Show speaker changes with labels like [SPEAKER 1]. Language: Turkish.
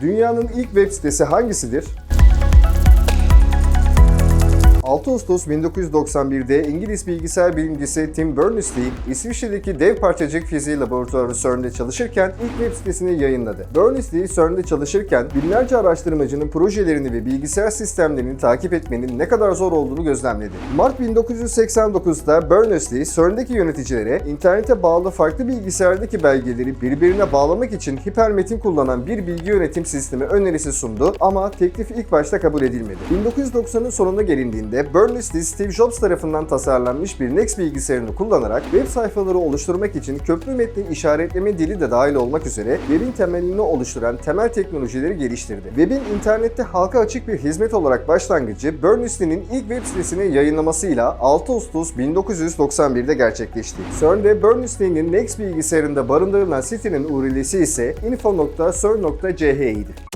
[SPEAKER 1] Dünyanın ilk web sitesi hangisidir? 6 Ağustos 1991'de İngiliz bilgisayar bilimcisi Tim Berners-Lee, İsviçre'deki dev parçacık fiziği laboratuvarı CERN'de çalışırken ilk web sitesini yayınladı. Berners-Lee CERN'de çalışırken binlerce araştırmacının projelerini ve bilgisayar sistemlerini takip etmenin ne kadar zor olduğunu gözlemledi. Mart 1989'da Berners-Lee CERN'deki yöneticilere internete bağlı farklı bilgisayardaki belgeleri birbirine bağlamak için hipermetin kullanan bir bilgi yönetim sistemi önerisi sundu ama teklif ilk başta kabul edilmedi. 1990'ın sonuna gelindiğinde Berners-Lee Steve Jobs tarafından tasarlanmış bir Next bilgisayarını kullanarak web sayfaları oluşturmak için köprü metni işaretleme dili de dahil olmak üzere webin temelini oluşturan temel teknolojileri geliştirdi. Webin internette halka açık bir hizmet olarak başlangıcı Berners-Lee'nin ilk web sitesini yayınlamasıyla 6 Ağustos 1991'de gerçekleşti. CERN'de Berners-Lee'nin Next bilgisayarında barındırılan sitenin URL'si ise info.cern.ch idi.